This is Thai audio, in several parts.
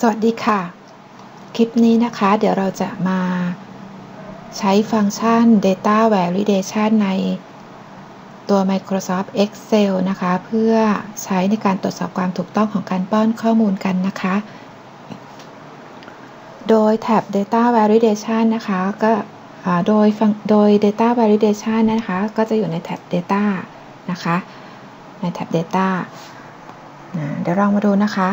สวัสดีค่ะ คลิปนี้นะคะ เดี๋ยวเราจะมาใช้ฟังก์ชัน Data Validation ในตัว Microsoft Excel นะคะ เพื่อใช้ในการตรวจสอบความถูกต้องของการป้อนข้อมูลกันนะคะ โดยแท็บ Data Validation นะคะ ก็โดยโดย Data Validation นะคะ ก็จะอยู่ในแท็บ Data นะคะ ในแท็บ Data เดี๋ยวลองมาดูนะคะ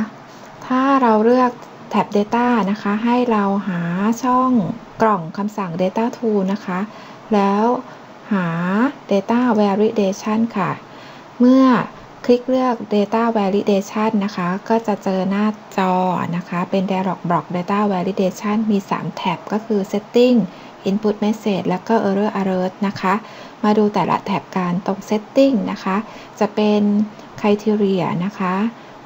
ถ้าเราเลือกแท็บ Data นะคะ ให้เราหาช่องกล่องคำสั่ง Data Tool นะคะ แล้วหา Data Validation ค่ะ เมื่อคลิกเลือก Data Validation นะคะ ก็จะเจอหน้าจอนะคะ เป็น Dialog Box Data Validation มี 3 แท็บ ก็คือ Setting Input Message แล้วก็ Error Alert นะคะ มาดูแต่ละแท็บการตรง Setting นะคะ จะเป็น Criteria นะคะ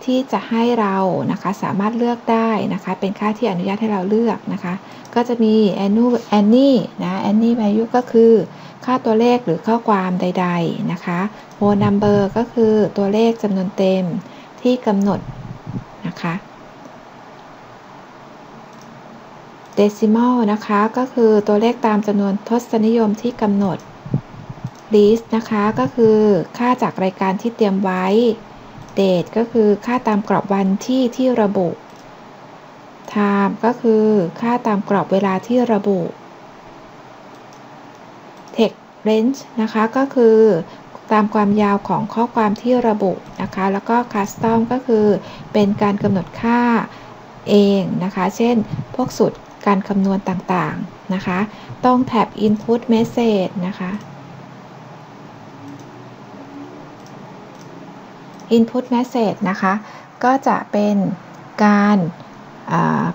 ที่จะให้เรานะคะสามารถเลือกได้นะคะ เป็นค่าที่อนุญาตให้เราเลือกนะคะ ก็จะมี annual any นะ any value ก็คือค่าตัวเลขหรือข้อความใด ๆนะคะ whole number ก็คือตัวเลขจำนวนเต็มที่กำหนดนะคะ decimal นะคะก็คือตัวเลขตามจำนวนทศนิยมที่กำหนด list นะคะก็คือค่าจากรายการที่เตรียมไว้ date ก็คือค่าตามกรอบวันที่ที่ระบุ time ก็คือค่าตามกรอบเวลาที่ระบุ text range นะคะ ก็คือตามความยาวของข้อความที่ระบุนะคะ แล้วก็ custom ก็คือเป็นการกำหนดค่าเองนะคะ เช่น พวกสูตรการคำนวณต่างๆนะคะ ต้องแท็บ input message นะคะ Input Message นะคะ ก็จะเป็นการ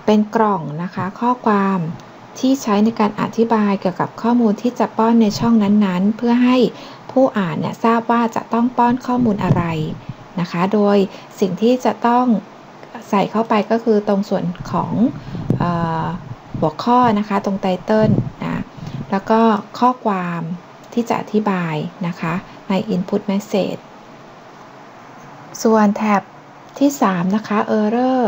เป็นกล่องนะคะ ข้อความที่ใช้ในการอธิบายเกี่ยวกับข้อมูลที่จะป้อนในช่องนั้นๆ เพื่อให้ผู้อ่านเนี่ยทราบว่าจะต้องป้อนข้อมูลอะไรนะคะ โดยสิ่งที่จะต้องใส่เข้าไปก็คือตรงส่วนของอหัวข้อนะคะ ตรงไตเติลนะแล้วก็ข้อความที่จะอธิบายนะคะใน Input Message ส่วนแท็บที่ 3 นะคะ Error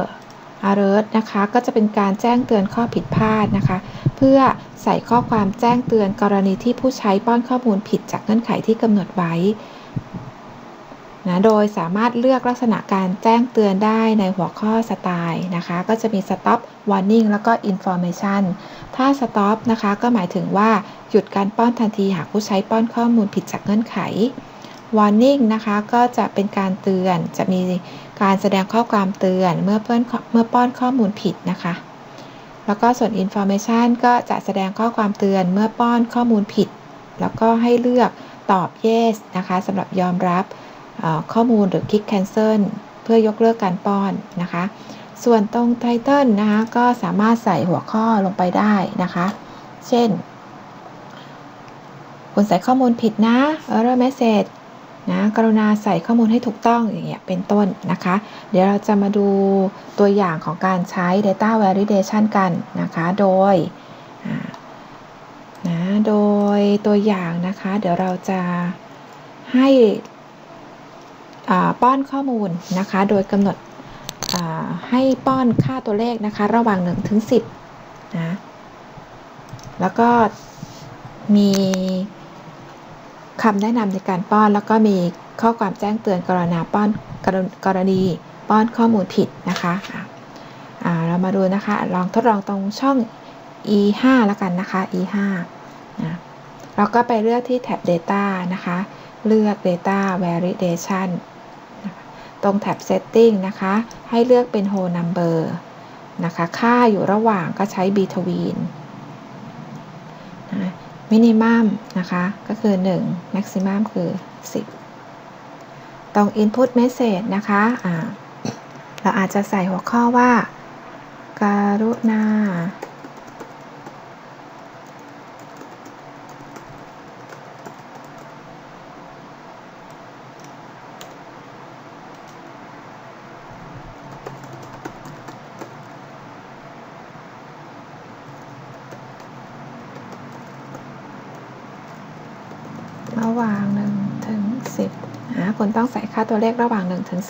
Alert นะคะ ก็จะเป็นการแจ้งเตือนข้อผิดพลาดนะคะ เพื่อใส่ข้อความแจ้งเตือนกรณีที่ผู้ใช้ป้อนข้อมูลผิดจากเงื่อนไขที่กำหนดไว้นะโดยสามารถเลือกลักษณะการแจ้งเตือนได้ในหัวข้อสไตล์นะคะ ก็จะมี Stop Warning แล้วก็ Information ถ้า Stop นะคะ ก็หมายถึงว่าหยุดการป้อนทันทีหากผู้ใช้ป้อนข้อมูลผิดจากเงื่อนไข warning นะคะก็จะเป็นการเตือนจะมีการแสดงข้อความเตือนเมื่อเพื่อนเมื่อป้อนข้อมูลผิดนะคะ แล้วก็ส่วน information ก็จะแสดงข้อความเตือนเมื่อป้อนข้อมูลผิด แล้วก็ให้เลือกตอบ yes นะคะสำหรับยอมรับข้อมูลหรือ click cancel เพื่อยกเลิกการป้อนนะคะ ส่วนตรง title นะคะก็สามารถใส่หัวข้อลงไปได้นะคะ เช่น คุณใส่ข้อมูลผิดนะ error message นะกรุณาใส่ข้อมูลให้ถูกต้องอย่างเงี้ยเป็นต้นนะคะ เดี๋ยวเราจะมาดูตัวอย่างของการใช้ data validation กันนะคะ โดยนะโดยตัวอย่างนะคะ เดี๋ยวเราจะให้ป้อนข้อมูลนะคะ โดยกำหนดให้ป้อนค่าตัวเลขนะคะ ระหว่าง1ถึง10นะแล้วก็มี คำแนะนำในการป้อนแล้วก็มีข้อความแจ้งเตือนกรณีป้อนกรณีป้อนข้อมูลผิดนะคะะเรามาดูนะคะ ลองทดลองตรงช่อง e 5แล้วกันนะคะ e 5นะเราก็ไปเลือกที่แท็บ data นะคะ เลือก data validation ตรงแท็บ setting นะคะ ให้เลือกเป็น whole number นะคะ ค่าอยู่ระหว่างก็ใช้ between มินิมัมนะคะก็คือ1 maximum คือ 10 ตรง input message นะคะะเราอาจจะใส่หัวข้อว่า การุณาระหว่าง1ถึง10นะ คุณต้องใส่ค่าตัวเลขระหว่าง1ถึง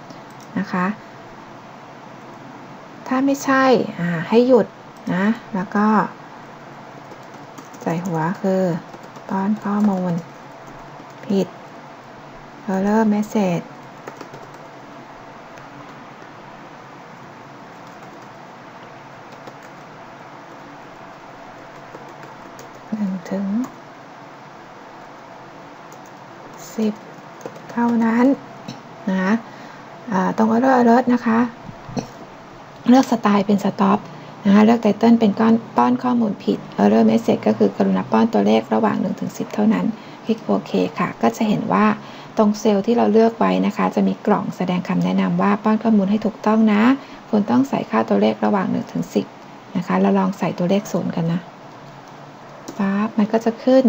10 นะคะ ถ้าไม่ใช่ให้หยุดนะ แล้วก็ ใส่หัวคือป้อนข้อมูล ผิด error message หนึ่งถึงสิบ เท่านั้นนะตรง error alert นะคะ เลือกสไตล์เป็น stop นะคะเลือกไตเติลเป็นก้อนป้อนข้อมูลผิด error message ก็คือกรุณาป้อนตัวเลขระหว่าง 1-10 เท่านั้น คลิกโอเคค่ะ ก็จะเห็นว่าตรงเซลล์ที่เราเลือกไว้นะคะ จะมีกล่องแสดงคำแนะนำว่าป้อนข้อมูลให้ถูกต้องนะ คุณต้องใส่ค่าตัวเลขระหว่าง 1-10 นะคะ เราลองใส่ตัวเลขศูนย์กันนะปั๊บมันก็จะขึ้น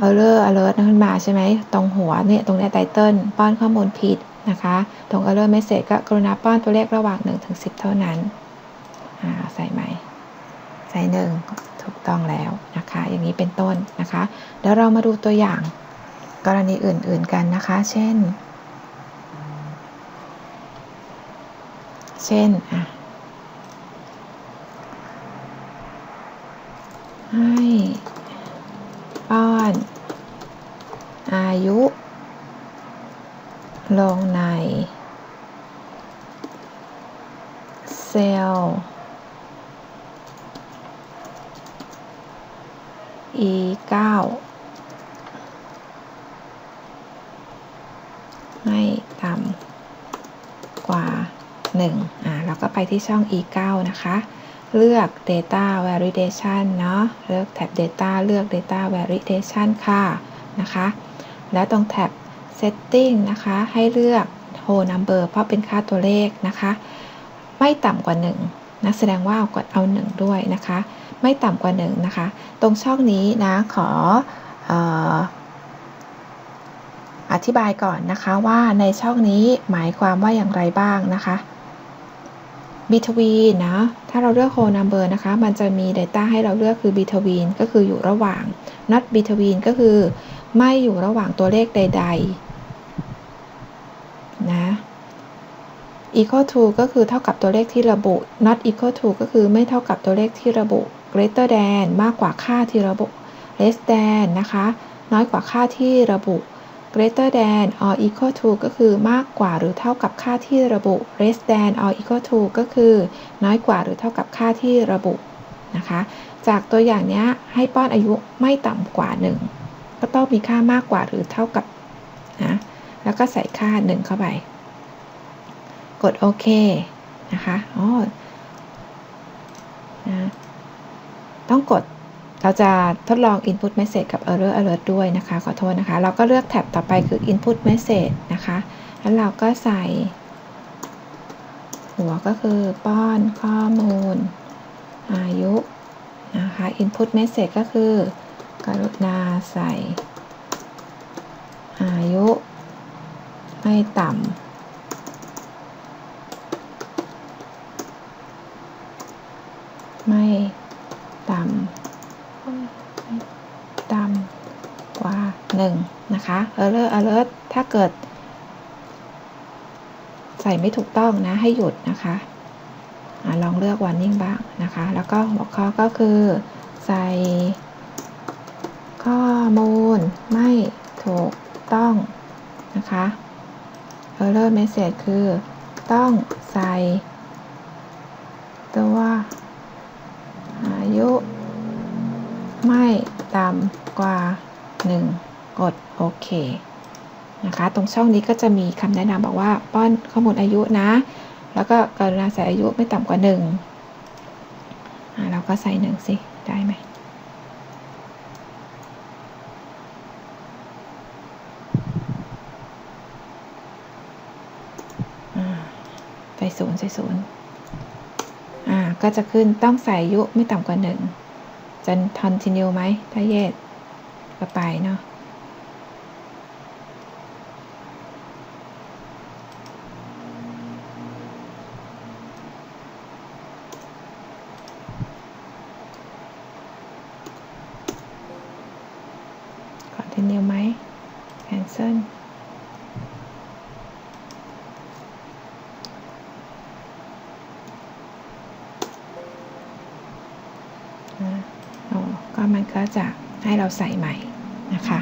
error alert ขึ้นมาใช่ไหมตรงหัวเนี่ยตรงนี้ไตเติลป้อนข้อมูลผิดนะคะ ตรง error message ก็กรุณาป้อนตัวเลขระหว่าง1-10 เท่านั้นใส่ใหม่ใส่หนึ่งถูกต้องแล้วนะคะ อย่างนี้เป็นต้นนะคะแล้วเรามาดูตัวอย่างกรณีอื่น ๆกันนะคะ เช่น เช่นอะให้ป้อน อายุ ลงใน เซลล์ e 9ไม่ต่ำกว่า 1 อ่าเราก็ไปที่ช่อง e 9นะคะ เลือก data validation เนาะเลือกแท็บ data เลือก data validation ค่ะ นะคะ แล้วตรงแท็บ setting นะคะ ให้เลือก whole number เพราะเป็นค่าตัวเลขนะคะ ไม่ต่ำกว่า 1 นะแสดงว่าเอากดเอา 1 ด้วยนะคะ ไม่ต่ำกว่า 1 นะคะ ตรงช่องนี้นะขอออธิบายก่อนนะคะว่าในช่องนี้หมายความว่าอย่างไรบ้างนะคะ between นะ ถ้าเราเลือก whole number นะคะ มันจะมี data ให้เราเลือกคือ between ก็คืออยู่ระหว่าง not between ก็คือ ไม่อยู่ระหว่างตัวเลขใด ๆ นะ equal to ก็คือเท่ากับตัวเลขที่ระบุ not equal to ก็คือไม่เท่ากับตัวเลขที่ระบุ greater than มากกว่าค่าที่ระบุ less than นะคะ น้อยกว่าค่าที่ระบุ greater than or equal to ก็คือมากกว่าหรือเท่ากับค่าที่ระบุ less than or equal to ก็คือ น้อยกว่าหรือเท่ากับค่าที่ระบุนะคะ จากตัวอย่างนี้ให้ป้อนอายุไม่ต่ำกว่า 1 ก็ต้องมีค่ามากกว่าหรือเท่ากับนะแล้วก็ใส่ค่า 1 เข้าไป กดโอเคนะคะอ๋อนะต้องกดเราจะทดลอง input message กับ error alert ด้วยนะคะ ขอโทษนะคะ เราก็เลือกแท็บต่อไปคือ input message นะคะ แล้วเราก็ใส่ หัวก็คือป้อนข้อมูล อายุนะคะ input message ก็คือ กรุณาใส่ อายุ ไม่ต่ำ ไม่ต่ำต่ำกว่า 1 นะคะ error alert ถ้าเกิด ใส่ไม่ถูกต้องนะ ให้หยุดนะคะอลองเลือก warning บ้างนะคะ แล้วก็หัวข้อก็คือ ใส่ ข้อมูลไม่ถูกต้องนะคะ error message คือต้องใส่ ตัว อายุ ไม่ ต่ำกว่า 1 กดโอเคนะคะ ตรงช่องนี้ก็จะมีคำแนะนำบอกว่าป้อนข้อมูลอายุนะ แล้วก็กรุณาใส่อายุไม่ต่ำกว่า1เราก็ใส่หนึ่งสิ ได้ไหมใส่ศูนย์ใส่ศูนย์อ่า ก็จะขึ้นต้องใส่อายุไม่ต่ำกว่า จะทันชินิวไหมถ้าแยสก็ไปเนาะขอทินิวไหม cancel 嗯。็มันก็จะให้เราใส่ใหม่นะคะ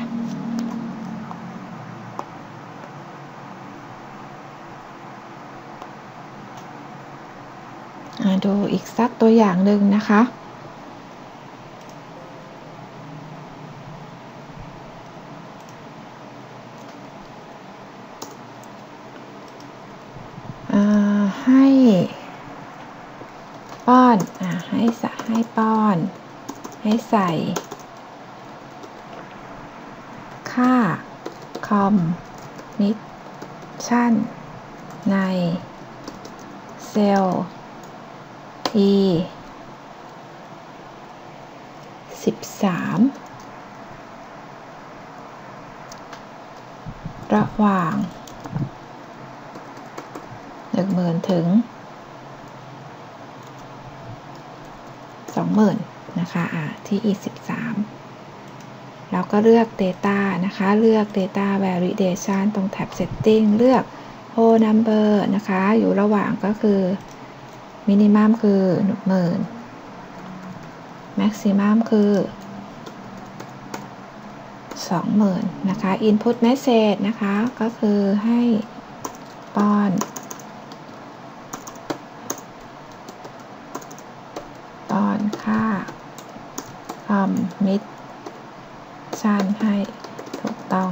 อ่าดูอีกสักตัวอย่างหนึ่งนะคะอ่าให้ป้อนอ่าให้สะให้ป้อน ให้ใส่ ค่า คอมมิชชั่น ใน เซลล์ e สิบสามระหว่างหนึ่งหมื่นถึงสองหมื่น นะคะอะที่ e สิบสามเราก็เลือก data นะคะ เลือก data validation ตรงแท็บ setting เลือก whole number นะคะ อยู่ระหว่างก็คือมินิมัมคือหนึ่งหมื่นแม็กซิมัมคือสองหมื่นนะคะ Input Message นะคะ ก็คือให้ป้อน ป้อนค่าคอ มมิชชั่นให้ถูกต้อง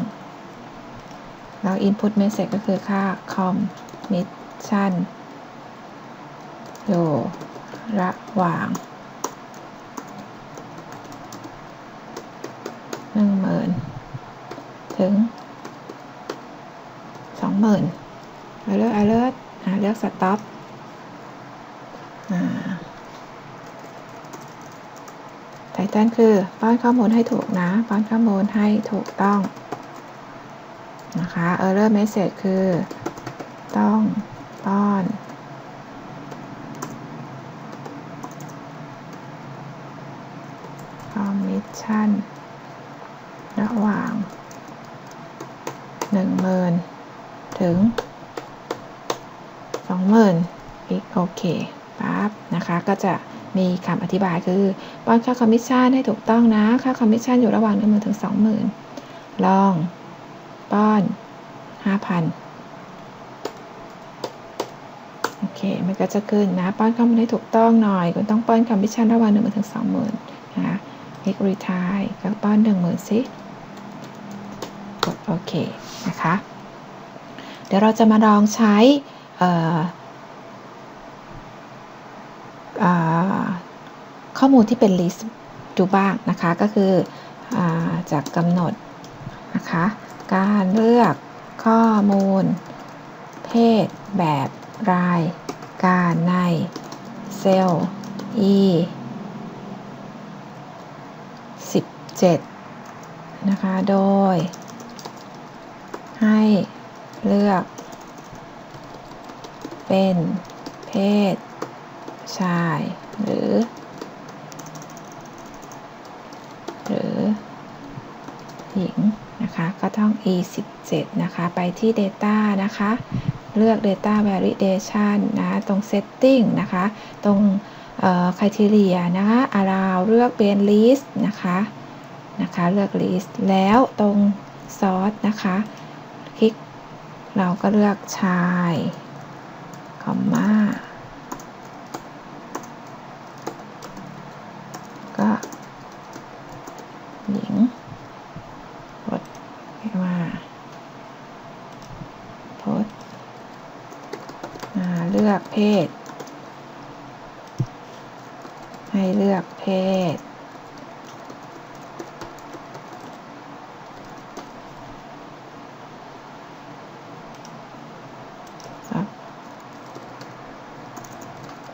แล้ว Input Message ก็คือค่าคอมมิชชั่นอยู่ระหว่างหนึ่งหมื่นถึงสองหมื่นเอาเลือกเอาเลือกอ่าเลือกสต็อปอ่า ไททันคือป้อนข้อมูลให้ถูกนะ ป้อนข้อมูลให้ถูกต้องนะคะ error message คือ ต้องป้อนคอมมิชชั่นระหว่างหนึ่งหมื่นถึงสองหมื่นอีกโอเคปั๊บนะคะ ก็จะ มีคำอธิบายคือป้อนค่าคอมมิชชั่นให้ถูกต้องนะ ค่าคอมมิชชั่นอยู่ระหว่างหนึ่งหมื่นถึงสองหมื่นลอง ป้อนห้าพันโอเค มันก็จะขึ้นนะ ป้อนข้อมูลให้ถูกต้องหน่อย คุณต้องป้อนคอมมิชชั่นระหว่างหนึ่งหมื่นถึงสองหมื่นนะคะ click retry ก็ป้อนหนึ่งหมื่นสิกดโอเคนะคะ เดี๋ยวเราจะมาลองใช้ ข้อมูลที่เป็น list ดูบ้างนะคะก็คืออจากกำหนดนะคะการเลือกข้อมูล เพศแบบรายการในเซลล์ e 17นะคะ โดย ให้เลือก เป็นเพศชายหรือ หรือ หญิง นะคะ ก็ต้อง e 17นะคะ ไปที่ data นะคะ เลือก data validation นะ ตรง setting นะคะ ตรง criteria นะคะ allow เลือกเป็น list นะคะ นะคะ เลือก list แล้วตรง sort นะคะ คลิก เราก็เลือกชาย คอมมาก็ หญิงกดมาโพสเลือกเพ ศ ให้เลือกเพศ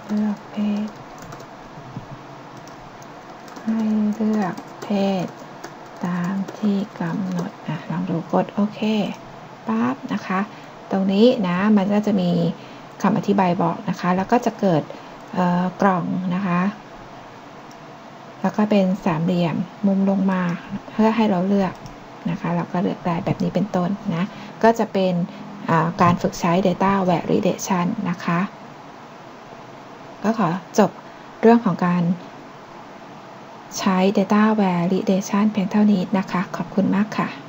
เลือกเพศ ให้เลือกเพศ ตามที่กำหนด อะ ลองดูกดโอเคปั๊บนะคะ ตรงนี้นะ มันก็จะมี คำอธิบายบอกนะคะ แล้วก็จะเกิดกล่องนะคะ แล้วก็เป็นสามเหลี่ยมมุมลงมาเพื่อให้เราเลือกนะคะ เราก็เลือกได้แบบนี้เป็นต้นนะ ก็จะเป็นการฝึกใช้ Data Validation นะคะ ก็ขอจบเรื่องของการใช้ Data Validation เพียงเท่านี้นะคะ ขอบคุณมากค่ะ